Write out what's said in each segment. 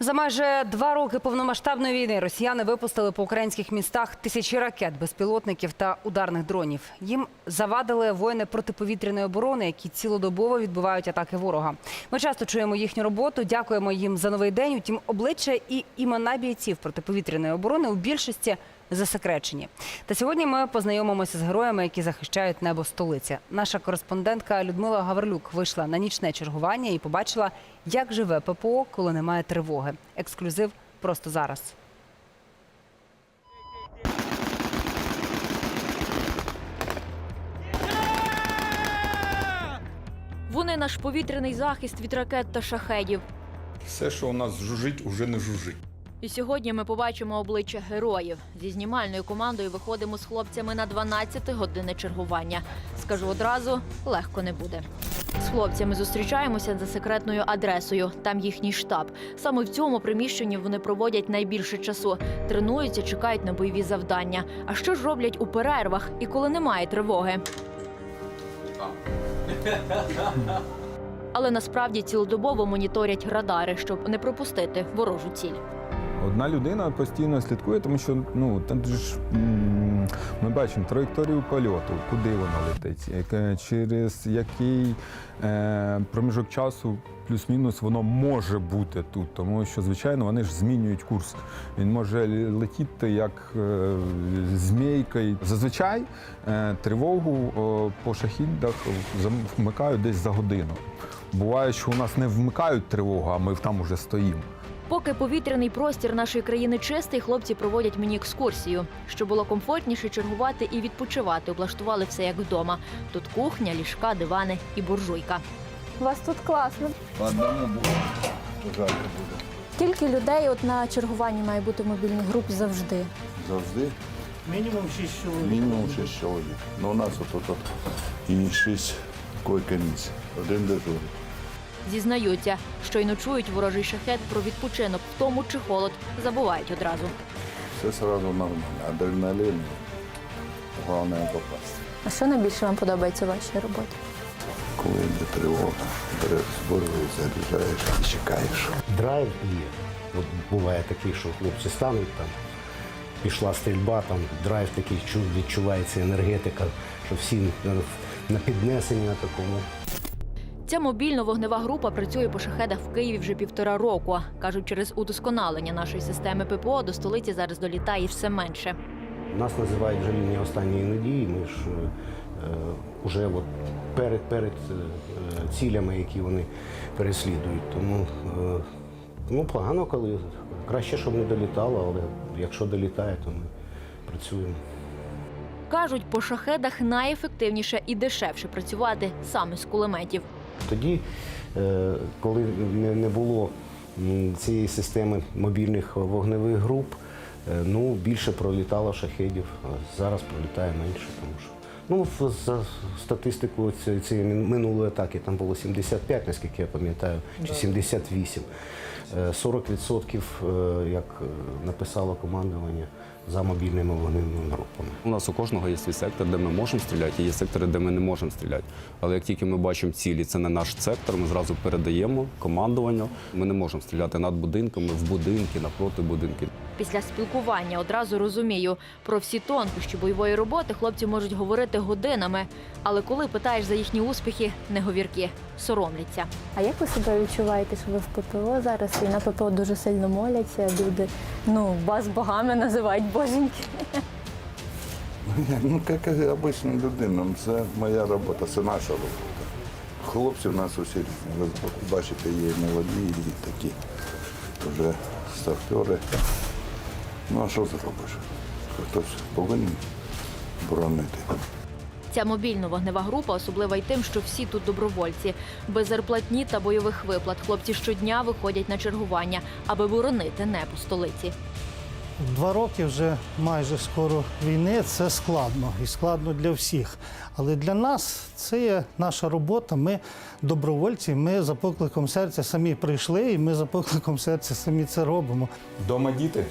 За майже два роки повномасштабної війни росіяни випустили по українських містах тисячі ракет, безпілотників та ударних дронів. Їм завадили воїни протиповітряної оборони, які цілодобово відбивають атаки ворога. Ми часто чуємо їхню роботу. Дякуємо їм за новий день. Утім, обличчя і імена бійців протиповітряної оборони у більшості засекречені. Та сьогодні ми познайомимося з героями, які захищають небо столиці. Наша кореспондентка Людмила Гаврилюк вийшла на нічне чергування і побачила, як живе ППО, коли немає тривоги. Ексклюзив просто зараз. Вони наш повітряний захист від ракет та шахедів. Все, що у нас жужить, уже не жужить. І сьогодні ми побачимо обличчя героїв. Зі знімальною командою виходимо з хлопцями на 12 години чергування. Скажу одразу, легко не буде. З хлопцями зустрічаємося за секретною адресою. Там їхній штаб. Саме в цьому приміщенні вони проводять найбільше часу. Тренуються, чекають на бойові завдання. А що ж роблять у перервах і коли немає тривоги? Але насправді цілодобово моніторять радари, щоб не пропустити ворожу ціль. Одна людина постійно слідкує, тому що ну там ж ми бачимо траєкторію польоту, куди вона летить, яке- через який е, проміжок часу. Плюс-мінус воно може бути тут, тому що звичайно вони ж змінюють курс. Він може летіти як е, змійка. Зазвичай е, тривогу о, по шахідах вмикають десь за годину. Буває, що у нас не вмикають тривогу, а ми там уже стоїмо. Поки повітряний простір нашої країни чистий, хлопці проводять мені екскурсію. Щоб було комфортніше чергувати і відпочивати, облаштували все як вдома. Тут кухня, ліжка, дивани і буржуйка. У вас тут класно. По одному буде жарко буде. Кілька людей от на чергуванні має бути в мобільній групі завжди. Завжди Мінімум 6 чоловік. мінімум 6 чоловік. Ну, у нас от, от, і 6 койка-місць. Один дежурить. Зізнаються, щойно чують ворожий шахет про відпочинок, втому чи холод, забувають одразу. Все одразу нормально. Адреналін. Головне попасти. А що найбільше вам подобається у вашій роботі? Коли йде тривога, береш зброю, заряджаєш і чекаєш. Драйв є. От буває такий, що хлопці стануть там, пішла стрільба, там драйв такий чу- відчувається енергетика, що всі на, на піднесенні на такому. Ця мобільно-вогнева група працює по шахедах в Києві вже півтора року. Кажуть, через удосконалення нашої системи ППО до столиці зараз долітає все менше. Нас називають вже лінія останньої надії. Ми ж е, е, от перед, перед е, цілями, які вони переслідують. Тому е, ну, погано, коли краще, щоб не долітало, але якщо долітає, то ми працюємо. Кажуть, по шахедах найефективніше і дешевше працювати саме з кулеметів. Тоді, е, коли не було цієї системи мобільних вогневих груп, е, ну, більше пролітало шахедів, зараз пролітає менше. Тому що, ну, за статистику ці- цієї мин- минулої атаки там було 75, наскільки я пам'ятаю, чи 78. Е, 40%, е, як е, написало командування, за мобільними вогневими групами. У нас у кожного є свій сектор, де ми можемо стріляти, і є сектори, де ми не можемо стріляти. Але як тільки ми бачимо цілі, це не наш сектор, ми зразу передаємо командуванню. Ми не можемо стріляти над будинками, в будинки, напроти будинки. Після спілкування одразу розумію, про всі тонкощі бойової роботи хлопці можуть говорити годинами. Але коли питаєш за їхні успіхи, не говірки, соромляться. А як ви себе відчуваєте, що ви в ППО зараз? І на ППО дуже сильно моляться. Люди ну вас богами називають боженьки. Ну, як і обична людина, ну, це моя робота, це наша робота. Хлопці в нас усі різні. Ви бачите, є і молоді, і такі вже стартери. Ну а що зробиш? Хтось повинен боронити. Ця мобільно-вогнева група особлива й тим, що всі тут добровольці. Без зарплатні та бойових виплат хлопці щодня виходять на чергування, аби боронити небо столиці. Два роки вже майже скоро війни це складно і складно для всіх. Але для нас це є наша робота. Ми добровольці, ми за покликом серця самі прийшли, і ми за покликом серця самі це робимо. Дома діти,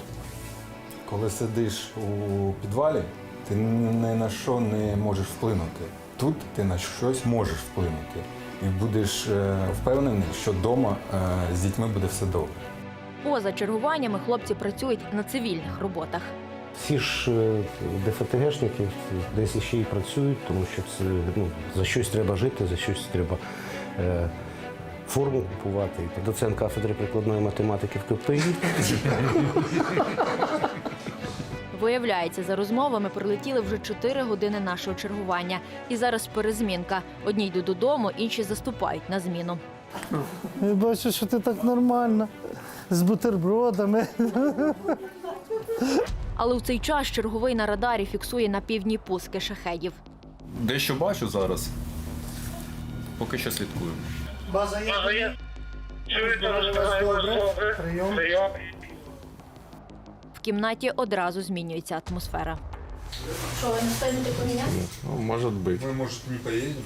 коли сидиш у підвалі, ти ні на що не можеш вплинути. Тут ти на щось можеш вплинути. І будеш е, впевнений, що вдома з дітьми буде все добре. поза чергуваннями хлопці працюють на цивільних роботах. Всі ж е, ДФТГшники десь іще і працюють, тому що це ну, за щось треба жити, за щось треба е, форму купувати. Доцент кафедри прикладної математики в КПІ. Виявляється, за розмовами пролетіли вже 4 години нашого чергування. І зараз перезмінка. Одні йдуть додому, інші заступають на зміну. Я бачу, що ти так нормально, з бутербродами. Але у цей час черговий на радарі фіксує на півдні пуски шахедів. Дещо бачу зараз. Поки що слідкую. База є. Прийом. В кімнаті одразу змінюється атмосфера. Що, ви не спинете Ну, может быть. Ми, може, не поїдемо?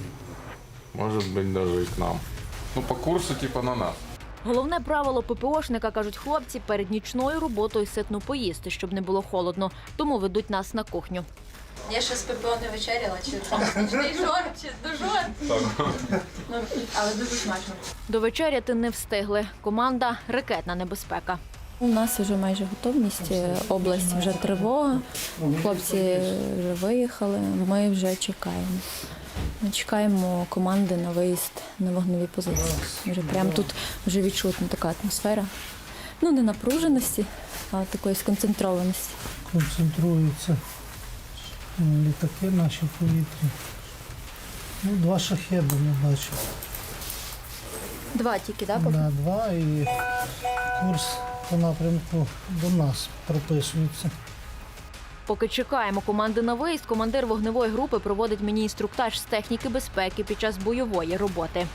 Может быть, даже и к нам. Ну, по курсу, типа, на нас. Головне правило ППОшника, кажуть хлопці, перед нічною роботою ситно поїсти, щоб не було холодно. Тому ведуть нас на кухню. Я ще з ППО не вечеряла, чи там нічний жор, чи дожор. Ну, але дуже смачно. До вечеряти не встигли. Команда ракетна небезпека. У нас вже майже готовність. е, Область вже тривога. Хлопці вже виїхали. Ми вже чекаємо. Ми чекаємо команди на виїзд на вогневі позиції. Вже прямо тут вже відчутна така атмосфера. Ну, не напруженості, а такої сконцентрованості. Концентруються літаки наші в повітрі. Ну, два шахеди ми бачимо. Два тільки, так? Да, два і курс по напрямку до нас прописується. Поки чекаємо команди на виїзд, командир вогневої групи проводить мені інструктаж з техніки безпеки під час бойової роботи.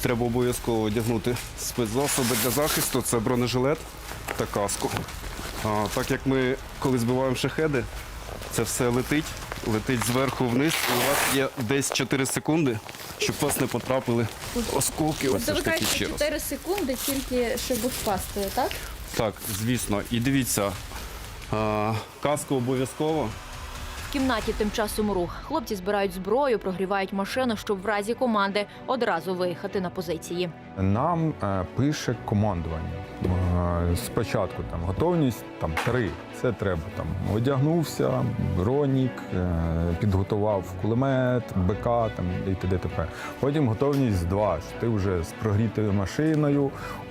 Треба обов'язково одягнути спецзасоби для захисту. Це бронежилет та каску. А, так як ми коли збиваємо шахеди, це все летить, летить зверху вниз, і у вас є десь 4 секунди, щоб вас не потрапили осколки. Ось ви кажете, 4 секунди тільки, щоб впасти, так? Так, звісно. І дивіться, а, каску обов'язково. В кімнаті тим часом рух. Хлопці збирають зброю, прогрівають машину, щоб в разі команди одразу виїхати на позиції. Нам е, пише командування. Е, спочатку там готовність там три. Це треба там одягнувся, бронік, е, підготував кулемет, БК там і т.д. т.п. Потім готовність два. Ти вже з прогрітою машиною,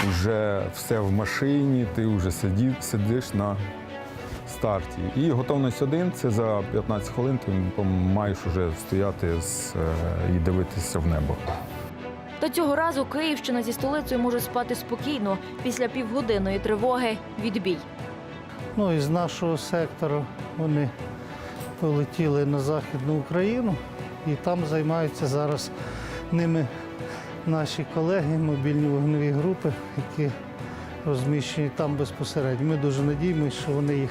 вже все в машині, ти вже сидів, сидиш на старті. І готовність один це за 15 хвилин ти маєш вже стояти з, е, і дивитися в небо. Та цього разу Київщина зі столицею може спати спокійно. Після півгодинної тривоги відбій. Ну і з нашого сектору вони полетіли на Західну Україну і там займаються зараз ними наші колеги, мобільні вогневі групи, які розміщені там безпосередньо. Ми дуже надіємося, що вони їх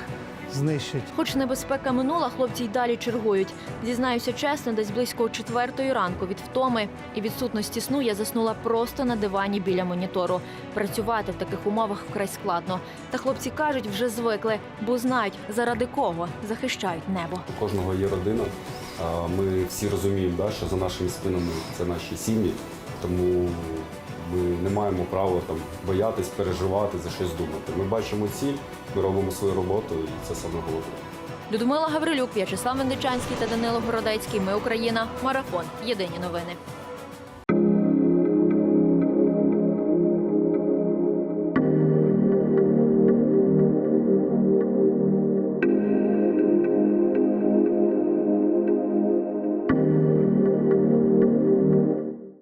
знищать. Хоч небезпека минула, хлопці й далі чергують. Зізнаюся чесно, десь близько четвертої ранку від втоми і відсутності сну я заснула просто на дивані біля монітору. Працювати в таких умовах вкрай складно. Та хлопці кажуть, вже звикли, бо знають, заради кого захищають небо. У кожного є родина. Ми всі розуміємо, що за нашими спинами це наші сім'ї, тому ми не маємо права там боятись, переживати за щось думати. Ми бачимо ціль, ми робимо свою роботу, і це саме головне. Людмила Гаврилюк, В'ячеслав Мендичанський та Данило Городецький. Ми Україна. Марафон. Єдині новини.